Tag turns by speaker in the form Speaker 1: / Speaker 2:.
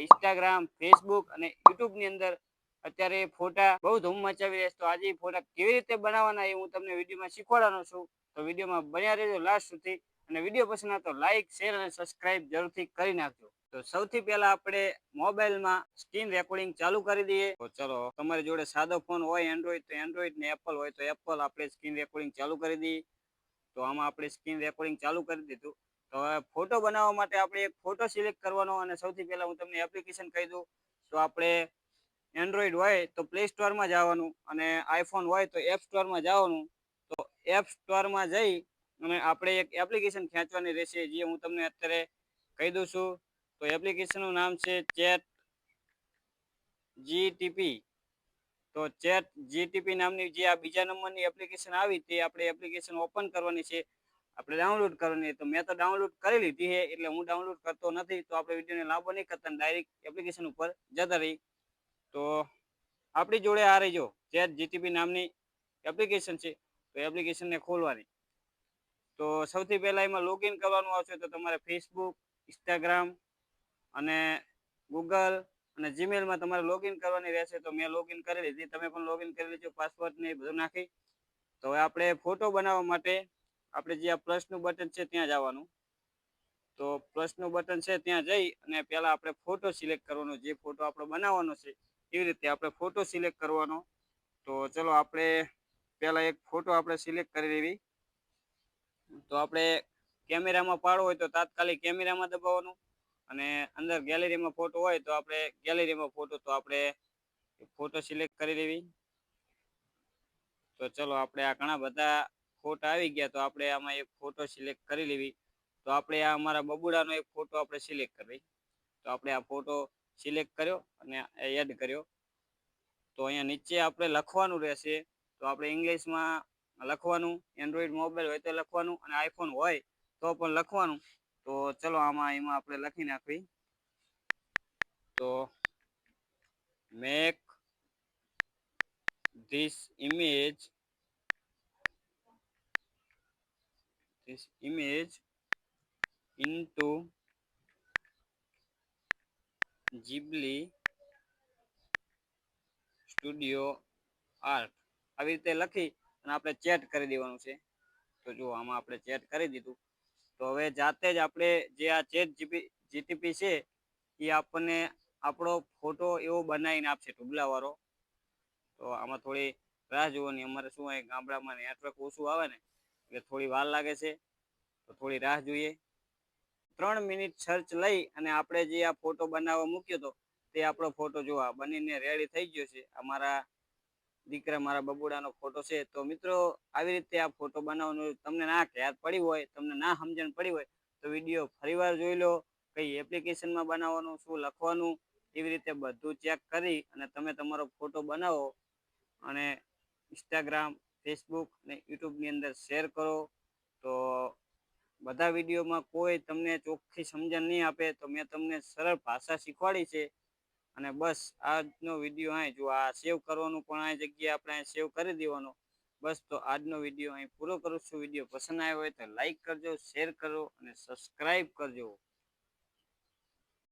Speaker 1: Instagram Facebook અને યુટ્યુબની અંદર અત્યારે ફોટા બહુ ધૂમ મચાવી રહ્યા છે. તો આજે ફોટા કેવી રીતે બનાવવાના એ હું તમને વિડીયોમાં શીખવાડવાનો છું. તો વિડીયોમાં બન્યા રહેજો લાસ્ટ સુધી. અને વીડિયો પસંદ તો લાઈક, શેર અને સબસ્ક્રાઇબ જરૂરથી કરી નાખજો. તો સૌથી પહેલા આપણે મોબાઈલમાં સ્ક્રીન રેકોર્ડિંગ ચાલુ કરી દઈએ. તો ચલો, તમારી જોડે સાદો ફોન હોય એન્ડ્રોઈડ તો એન્ડ્રોઈડ ને એપલ હોય, તો એપલ આપણે સ્ક્રીન રેકોર્ડિંગ ચાલુ કરી દઈએ. તો આમાં આપણે સ્ક્રીન રેકોર્ડિંગ ચાલુ કરી દીધું. તો હવે ફોટો બનાવવા માટે આપણે એક ફોટો સિલેક્ટ કરવાનો અને સૌથી પહેલા હું તમને એપ્લિકેશન કહી દઉં. તો આપણે એન્ડ્રોઈડ હોય, તો પ્લે સ્ટોરમાં જવાનું અને આઈફોન હોય, તો એપ સ્ટોરમાં જવાનું. તો એપ સ્ટોરમાં જઈ અને આપણે એક એપ્લિકેશન ખેંચવાની રહેશે, જે હું તમને અત્યારે કહી દઉં છું. તો એપ્લિકેશનનું નામ છે ચેટ જીટીપી તો ચેટ જીટીપી નામની જે આ બીજા નંબરની એપ્લિકેશન આવી તે આપણે એપ્લિકેશન ઓપન કરવાની છે. આપણે ડાઉનલોડ કરવાની તો મેં તો ડાઉનલોડ કરી લીધી છે, એટલે હું ડાઉનલોડ કરતો નથી. તો આપણે વિડીયોને લાંબો નહીં કરતા ડાયરેક્ટ એપ્લિકેશન ઉપર જતા રહી તો આપણી જોડે આ રહીજો. ચેટ જીટીપી નામની એપ્લિકેશન છે. તો એપ્લિકેશનને ખોલવાની. તો સૌથી પહેલાં એમાં લોગિન કરવાનું આવશે તો તમારે ફેસબુક ઇન્સ્ટાગ્રામ અને ગૂગલ અને જીમેલમાં તમારે લોગિન કરવાની રહેશે, તો મેં લોગિન કરી લીધી. તમે પણ લોગિન કરી લેજો પાસવર્ડ ને બધું નાખી. તો હવે આપણે ફોટો બનાવવા માટે આપણે જે આ પ્લસનું બટન છે ત્યાં જવાનું. તો પ્લસનું બટન છે ત્યાં જઈ અને પહેલાં આપણે ફોટો સિલેક્ટ કરવાનો, જે ફોટો આપણે બનાવવાનો છે, એવી રીતે આપણે ફોટો સિલેક્ટ કરવાનો. તો ચલો આપણે પહેલાં એક ફોટો આપણે સિલેક્ટ કરી લેવી. તો આપણે કેમેરામાં પાડવો હોય તો તાત્કાલિક કેમેરામાં દબાવવાનું. અને અંદર ગેલેરીમાં ફોટો હોય તો આપણે ગેલેરીમાં ફોટો તો આપણે ફોટો સિલેક્ટ કરી લેવી તો ચલો આપણે આ ઘણા બધા ફોટા આવી ગયા તો આપણે આમાં એક ફોટો સિલેક્ટ કરી લેવી. તો આપણે આ અમારા બબુડાનો એક ફોટો આપણે સિલેક્ટ કરવી. તો આપણે આ ફોટો સિલેક્ટ કર્યો અને એડ કર્યો. તો અહીંયા નીચે આપણે લખવાનું રહેશે. તો આપણે ઇંગ્લિશમાં લખવાનું. એન્ડ્રોઈડ મોબાઈલ હોય તો લખવાનું અને આઈફોન હોય તો પણ લખવાનું. તો ચલો આમાં એમાં આપણે લખી નાખવી. તો make this image this image into Ghibli studio art આવી રીતે લખી અને આપણે ચેટ કરી દેવાનું છે. તો જો આમાં આપણે ચેટ કરી દીધું. તો હવે જાતે જ આપણે જે આ ચેટ જીપી જીટીપી છે, એ આપણને આપણો ફોટો એવો બનાવીને આપશે ટુબલાવાળો તો આમાં થોડી રાહ જોવાની. અમારે શું હોય, ગામડામાં નેટવર્ક ઓછું આવે ને, એટલે થોડી વાર લાગે છે. તો થોડી રાહ જોઈએ. ત્રણ મિનિટ સર્ચ લઈ અને આપણે જે આ ફોટો બનાવવા મૂક્યો હતો તે આપણો ફોટો જોવા બનીને રેડી થઈ ગયો છે. અમારા દીકરા મારા બબુડાનો ફોટો છે. તો મિત્રો, આવી રીતે આ ફોટો બનાવવાનું તમને ના ખ્યાલ પડી હોય, તમને ના સમજણ પડી હોય, તો વીડિયો ફરીવાર જોઈ લો. કઈ એપ્લિકેશનમાં બનાવવાનું, શું લખવાનું, એવી રીતે બધું ચેક કરી અને તમે તમારો ફોટો બનાવો અને ઇન્સ્ટાગ્રામ ફેસબુક અને યુટ્યુબની અંદર શેર કરો. તો બધા વિડીયોમાં કોઈ તમને ચોખ્ખી સમજણ નહીં આપે, તો મેં તમને સરળ ભાષા શીખવાડી છે. અને બસ આજનો વીડિયો અહીં, જો આ સેવ કરવાનું પણ આ જગ્યાએ આપણે અહીં સેવ કરી દેવાનો, બસ તો આજનો વીડિયો અહીં પૂરો કરું છું. વીડિયો પસંદ આવ્યો હોય તો લાઈક કરજો શેર કરો અને સબસ્ક્રાઈબ કરજો.